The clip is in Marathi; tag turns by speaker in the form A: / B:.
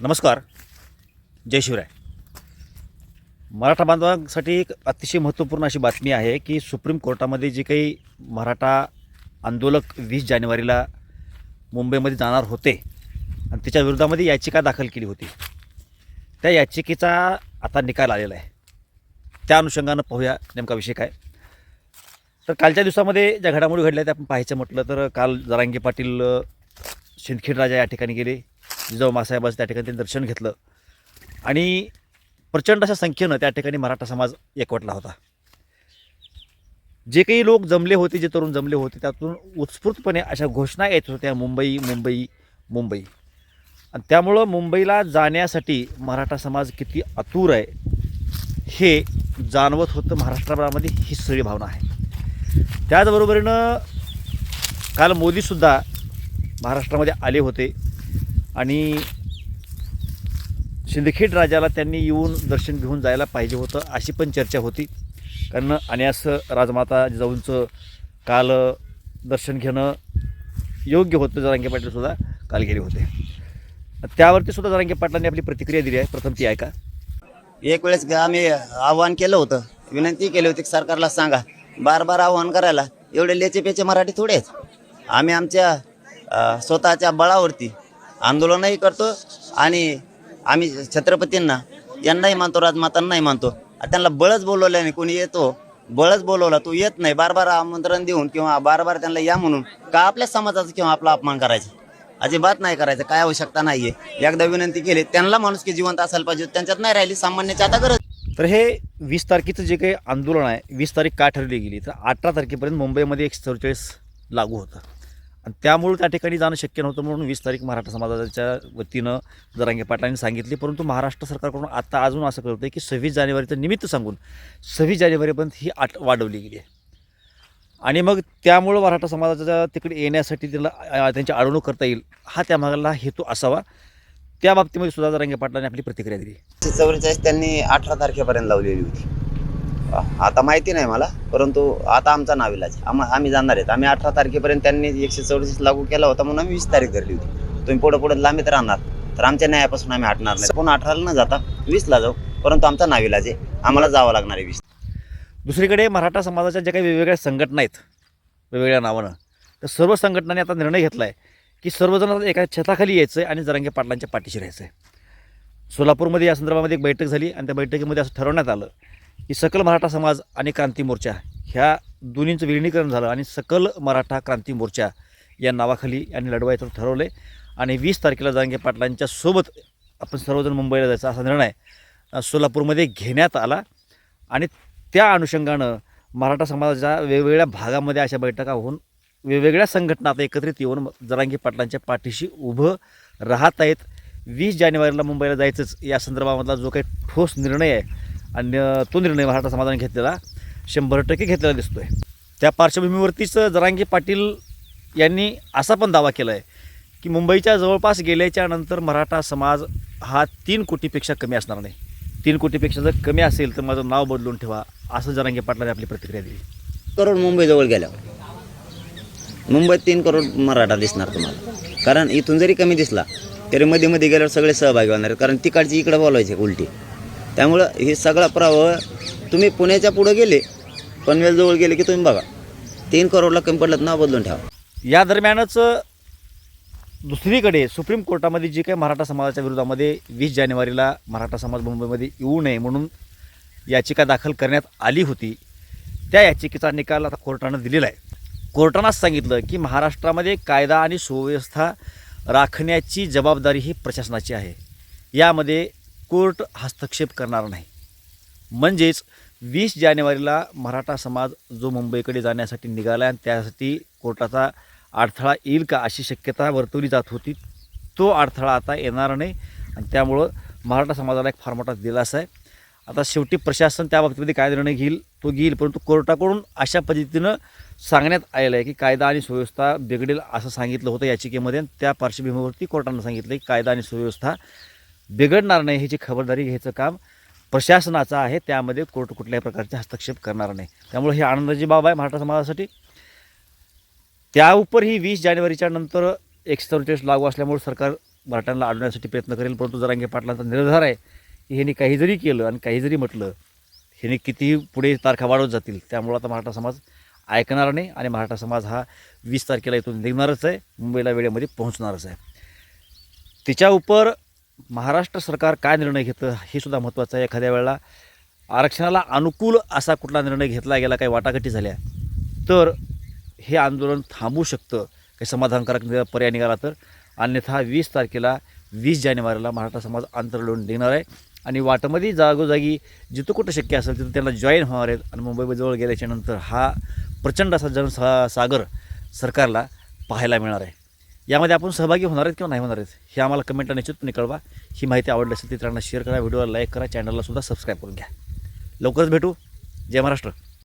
A: नमस्कार. जय शिवराय. मराठा बांधवांसाठी एक अतिशय महत्त्वपूर्ण अशी बातमी आहे की सुप्रीम कोर्टामध्ये जे काही मराठा आंदोलक वीस जानेवारीला मुंबईमध्ये जाणार होते आणि त्याच्या विरोधामध्ये याचिका दाखल केली होती. त्या याचिकेचा आता निकाल आलेला आहे. त्या अनुषंगानं पाहूया नेमका विषय काय. तर कालच्या दिवसामध्ये ज्या घडामोडी घडल्या त्या आपण पाहायचं म्हटलं तर काल जरांगे पाटील अ, सिंदखेड राजा या ठिकाणी गेले. जिजाऊ मासाहेबाचं त्या ठिकाणी त्यांनी दर्शन घेतलं. आणि प्रचंड अशा संख्येनं त्या ठिकाणी मराठा समाज एकवटला होता. जे काही लोक जमले होते जे तरुण जमले होते त्यातून उत्स्फूर्तपणे अशा घोषणा येत होत्या मुंबई मुंबई मुंबई. आणि त्यामुळं मुंबईला जाण्यासाठी मराठा समाज किती आतुर आहे हे जाणवत होतं महाराष्ट्रामध्ये ही सगळी भावना आहे. त्याचबरोबरीनं काल मोदीसुद्धा महाराष्ट्रामध्ये आले होते. आणि सिंदखेड राजाला त्यांनी येऊन दर्शन घेऊन जायला पाहिजे होतं अशी पण चर्चा होती. कारण अन्यास राजमाता जिजाऊंचं काल दर्शन घेणं योग्य होतं जरांगे पाटीलसुद्धा काल गेले होते. त्यावरती सुद्धा जरांगे पाटलांनी आपली प्रतिक्रिया दिली आहे. प्रथम ती ऐका.
B: एक वेळेस आम्ही आव्हान केलं होतं. विनंती केली होती सरकारला सांगा. बार बार आव्हान करायला. एवढे लेचे पेचे मराठी थोडे आहेत. आम्ही आमच्या स्वतःच्या बळावरती आंदोलनही करतो आणि आम्ही छत्रपतींना यांनाही मानतो राजमातांनाही मानतो. त्यांना बळच बोलवल्याने कोणी येतो बळच बोलवला तू येत नाही. बार बार आमंत्रण देऊन किंवा बार बार त्यांना या म्हणून का आपल्या समाजाचा किंवा आपला अपमान करायचा? अजिबात नाही करायचं काय आवश्यकता नाहीये. एकदा विनंती केली त्यांना माणूस की जिवंत असायला पाहिजे त्यांच्यात नाही राहिली सामान्याची आता गरज.
A: तर हे वीस तारखेचं जे काही आंदोलन आहे वीस तारीख का ठरली गेली? तर अठरा तारखेपर्यंत मुंबईमध्ये एक चौवेचाळीस लागू होतं. आणि त्यामुळं त्या ठिकाणी जाणं शक्य नव्हतं म्हणून वीस तारीख मराठा समाजाच्या वतीनं जरांगे पाटलांनी सांगितली. परंतु महाराष्ट्र सरकारकडून आता अजून असं कळतं आहे की सव्वीस जानेवारीचं निमित्त सांगून सव्वीस जानेवारीपर्यंत ही आठ वाढवली गेली आहे. आणि मग त्यामुळं मराठा समाजाच्या तिकडे येण्यासाठी त्याला त्यांची अडवणूक करता येईल हा त्या मागाला हेतू असावा. त्या बाबतीमध्ये सुद्धा जरांगे पाटलांनी आपली प्रतिक्रिया दिली.
B: त्यांनी अठरा तारखेपर्यंत लावलेली होती. आता माहिती नाही मला परंतु आता आमचा नाविलाज आम आम्ही जाणार आहेत. आम्ही अठरा तारखेपर्यंत त्यांनी एकशे चौतीस लागू केला होता म्हणून आम्ही वीस तारीख धरली होती. तुम्ही पुढे पुढे लांबीत राहणार. तर आमच्या न्यायापासून आम्ही हटणार नाही. पण अठराला न जाता वीसला जाऊ परंतु आमचा नाविलाज आहे. आम्हाला जावं लागणार आहे वीस.
A: दुसरीकडे मराठा समाजाच्या ज्या काही वेगवेगळ्या संघटना आहेत वेगवेगळ्या नावानं तर सर्व संघटनांनी आता निर्णय घेतला आहे की सर्वजण एका छताखाली यायचं आहे आणि जरांगे पाटलांच्या पाठीशी राहायचं आहे सोलापूरमध्ये या संदर्भामध्ये एक बैठक झाली आणि त्या बैठकीमध्ये असं ठरवण्यात आलं की सकल मराठा समाज आणि क्रांती मोर्चा ह्या दोन्हींचं विलिनीकरण झालं आणि सकल मराठा क्रांती मोर्चा या नावाखाली यांनी लढवायचं ठरवले आणि वीस तारखेला जांगे पाटलांच्या सोबत आपण सर्वजण मुंबईला जायचा असा निर्णय सोलापूरमध्ये घेण्यात आला. आणि त्या अनुषंगानं मराठा समाजाच्या वेगवेगळ्या भागामध्ये अशा बैठका होऊन वेगवेगळ्या संघटना आता एकत्रित येऊन जरांगी पाटलांच्या पाठीशी उभं राहत आहेत. वीस जानेवारीला मुंबईला जायचंच या संदर्भामधला जो काही ठोस निर्णय आहे आणि तो निर्णय मराठा समाजाने घेतलेला शंभर टक्के घेतलेला दिसतो आहे त्या पार्श्वभूमीवरतीच जरांगी पाटील यांनी असा पण दावा केला आहे की मुंबईच्या जवळपास गेल्याच्यानंतर मराठा समाज हा तीन कोटीपेक्षा कमी असणार नाही. तीन कोटीपेक्षा जर कमी असेल तर माझं नाव बदलून ठेवा असं जरांगे पाटलाने आपली प्रतिक्रिया दिली.
B: करोड मुंबईजवळ गेल्यावर. मुंबईत तीन करोड मराठा दिसणार तुम्हाला. कारण इथून जरी कमी दिसला तरी मध्ये मध्ये गेल्यावर सगळे सहभागी होणार कारण तिकडची इकडं बोलायचे उलटी. त्यामुळं हे सगळा प्रभाव तुम्ही पुण्याच्या पुढं गेले पनवेलजवळ गेले की तुम्ही बघा. तीन करोडला कमी पडलं नाव बदलून ठेवा.
A: या दरम्यानच दुसरीकडे सुप्रीम कोर्टामध्ये जी काही मराठा समाजाच्या विरोधामध्ये वीस जानेवारीला मराठा समाज मुंबईमध्ये येऊ नये म्हणून याचिका दाखल करण्यात आली होती त्या याचिकेचा निकाल आता कोर्टानं दिलेला आहे. कोर्टानं सांगितलं की महाराष्ट्रामध्ये कायदा आणि सुव्यवस्था राखण्याची जबाबदारी ही प्रशासनाची आहे. यामध्ये कोर्ट हस्तक्षेप करणार नाही. म्हणजेच वीस जानेवारीला मराठा समाज जो मुंबईकडे जाण्यासाठी निघाला आणि त्यासाठी कोर्टाचा अडथळा येईल का अशी शक्यता वर्तवली जात होती तो अडथळा आता येणार नाही आणि त्यामुळं मराठा समाजाला एक फार मोठा दिलासा आहे. आता शेवटी प्रशासन त्या बाबतीमध्ये काय निर्णय घेईल तो घेईल परंतु कोर्टाकडून अशा पद्धतीनं सांगण्यात आलेलं आहे की कायदा आणि सुव्यवस्था बिघडेल असं सांगितलं होतं याचिकेमध्ये आणि त्या पार्श्वभूमीवरती कोर्टानं सांगितलं की कायदा आणि सुव्यवस्था बिघडणार नाही ह्याची खबरदारी घ्यायचं काम प्रशासनाचं आहे. त्यामध्ये कोर्ट कुठल्याही प्रकारचे हस्तक्षेप करणार नाही. त्यामुळे ही आनंदाची बाब आहे मराठा समाजासाठी. त्या उपर ही वीस जानेवारीच्या नंतर एकशे चौवेचाळीस लागू असल्यामुळे सरकार मराठ्यांना अडवण्यासाठी प्रयत्न करेल. परंतु जरांगे पाटलांचा निर्धार आहे की ह्यांनी काही जरी केलं आणि काही जरी म्हटलं ह्यांनी कितीही पुढे तारखा वाढवत जातील. त्यामुळं आता मराठा समाज ऐकणार नाही आणि मराठा समाज हा वीस तारखेला इथून निघणारच आहे. मुंबईला वेळेमध्ये पोहोचणारच आहे. तिच्या उपर महाराष्ट्र सरकार काय निर्णय घेतं हे सुद्धा महत्त्वाचं आहे. एखाद्या वेळेला आरक्षणाला अनुकूल असा कुठला निर्णय घेतला गेला काही वाटाघाटी झाल्या तर हे आंदोलन थांबू शकतं. काही समाधानकारक नि- पर्याय निघाला तर. अन्यथा वीस तारखेला वीस जानेवारीला मराठा समाज आंतरलोन देणार आहे. आणि वाटमध्ये जागोजागी जिथं कुठं शक्य असेल तिथं त्यांना जॉईन होणार आहेत. आणि मुंबईजवळ गेल्याच्यानंतर हा प्रचंड असा जनसा सागर सरकारला पाहायला मिळणार आहे. यामध्ये आपण सहभागी होणार आहेत किंवा नाही होणार आहेत हे आम्हाला कमेंटला निश्चितपणे कळवा. ही माहिती आवडली असेल तर इतरांना शेअर करा व्हिडिओला लाईक करा चॅनलला सुद्धा सबस्क्राईब करून घ्या. लवकरच भेटू. जय महाराष्ट्र.